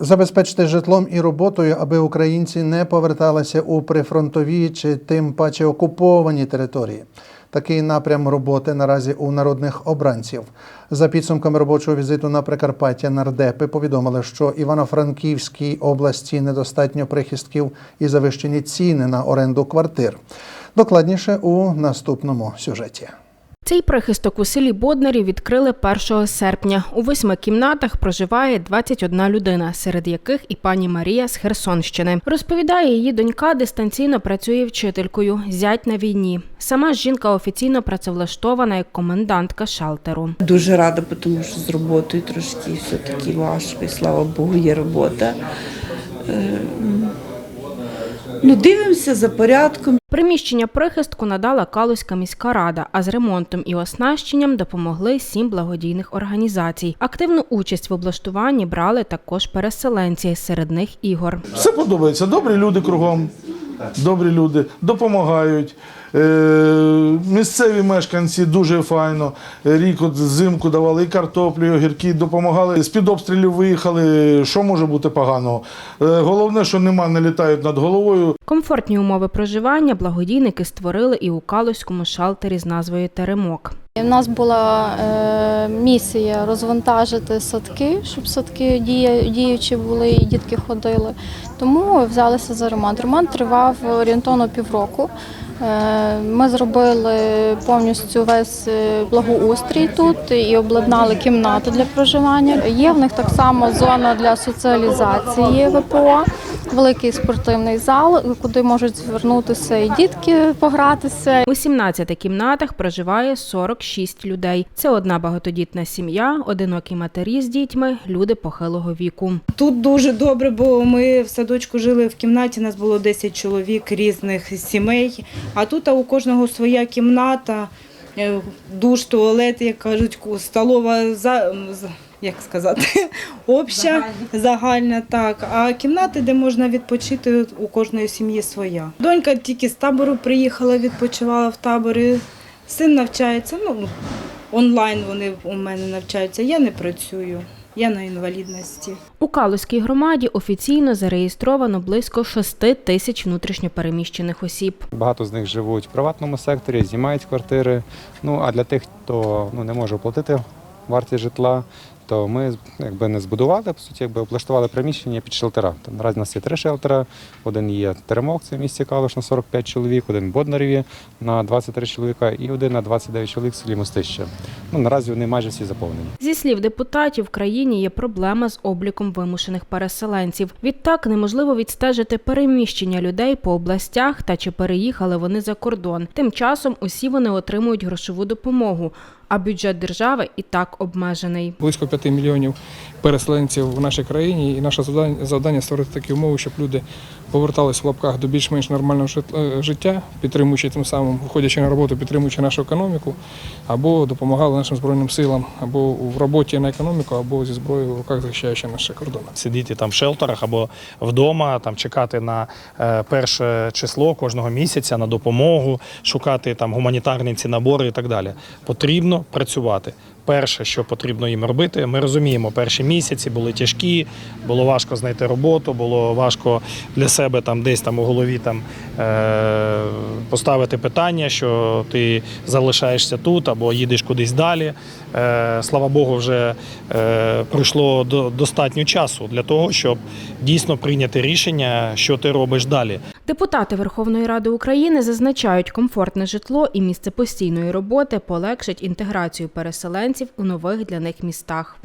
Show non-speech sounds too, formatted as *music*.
Забезпечити житлом і роботою, аби українці не поверталися у прифронтові чи тим паче окуповані території. Такий напрям роботи наразі у народних обранців. За підсумками робочого візиту на Прикарпаття нардепи повідомили, що Івано-Франківській області недостатньо прихистків і завищені ціни на оренду квартир. Докладніше у наступному сюжеті. Цей прихисток у селі Боднарі відкрили 1 серпня. У восьми кімнатах проживає 21 людина, серед яких і пані Марія з Херсонщини. Розповідає, її донька дистанційно працює вчителькою, зять на війні. Сама ж жінка офіційно працевлаштована як комендантка шалтеру. Дуже рада, тому що з роботою трошки все-таки важко, і слава Богу, є робота. Ну, дивимося за порядком. Приміщення прихистку надала Калузька міська рада, а з ремонтом і оснащенням допомогли сім благодійних організацій. Активну участь в облаштуванні брали також переселенці, серед них Ігор. Все подобається. Добрі люди кругом. Добрі люди допомагають. Е, місцеві мешканці дуже файно. Рік от взимку давали і картоплю, і огірки, допомагали. З-під обстрілів виїхали. Що може бути поганого? Е, головне, що нема, не літають над головою. Комфортні умови проживання благодійники створили і у Калузькому шалтері з назвою Теремок. У нас була е, місія розвантажити садки, щоб садки діючі були і дітки ходили. Тому взялися за ремонт. Ремонт тривав орієнтовно півроку. Е, Ми зробили повністю весь е, благоустрій тут і обладнали кімнату для проживання. Є в них так само зона для соціалізації ВПО, великий спортивний зал, куди можуть звернутися і дітки погратися, У 17 кімнатах проживає 46 людей. Це одна багатодітна сім'я, одинокі матері з дітьми, люди похилого віку. Тут дуже добре, бо ми в садочку жили в кімнаті, нас було 10 чоловік різних сімей. А тут а у кожного своя кімната, е, душ, туалет, як кажуть, столова за. Як сказати, *laughs* обща, загальна. так. А кімнати, де можна відпочити, у кожної сім'ї своя. Донька тільки з табору приїхала, відпочивала в таборі. Син навчається, ну онлайн вони у мене навчаються. Я не працюю, я на інвалідності. У Калузькій громаді офіційно зареєстровано близько 6 тисяч внутрішньопереміщених осіб. Багато з них живуть в приватному секторі, знімають квартири. Ну а для тих, хто ну, не може оплатити вартість житла, то ми якби не збудували, по суті, якби облаштували приміщення під шелтера. Там наразі у нас є три шелтера. Один є Теремок, це в місті Калуш на 45 чоловік, один в Боднареві на 23 чоловіка і один на 29 чоловік в селі Мостище. Ну наразі вони майже всі заповнені. Зі слів депутатів, в країні є проблема з обліком вимушених переселенців. Відтак неможливо відстежити переміщення людей по областях та чи переїхали вони за кордон. Тим часом усі вони отримують грошову допомогу, а бюджет держави і так обмежений. близько 5 мільйонів переселенців в нашій країні, і наше завдання, завдання створити такі умови, щоб люди поверталися в лапках до більш-менш нормального е, життя, підтримуючи тим самим, виходячи на роботу, підтримуючи нашу економіку, або допомагали нашим збройним силам, або в роботі на економіку, або зі зброєю в руках захищаючи наші кордони. сидіти там в шелтерах або вдома, там чекати на е, перше число кожного місяця на допомогу, шукати там гуманітарні ці набори і так далі. Потрібно працювати. Перше, що потрібно їм робити, ми розуміємо, перші місяці були тяжкі, було важко знайти роботу, було важко для себе там десь там у голові там е, поставити питання, що ти залишаєшся тут або їдеш кудись далі. Е, слава Богу, вже е, пройшло до, достатньо часу для того, щоб дійсно прийняти рішення, що ти робиш далі. Депутати Верховної Ради України зазначають, комфортне житло і місце постійної роботи полегшить інтеграцію переселенців у нових для них містах.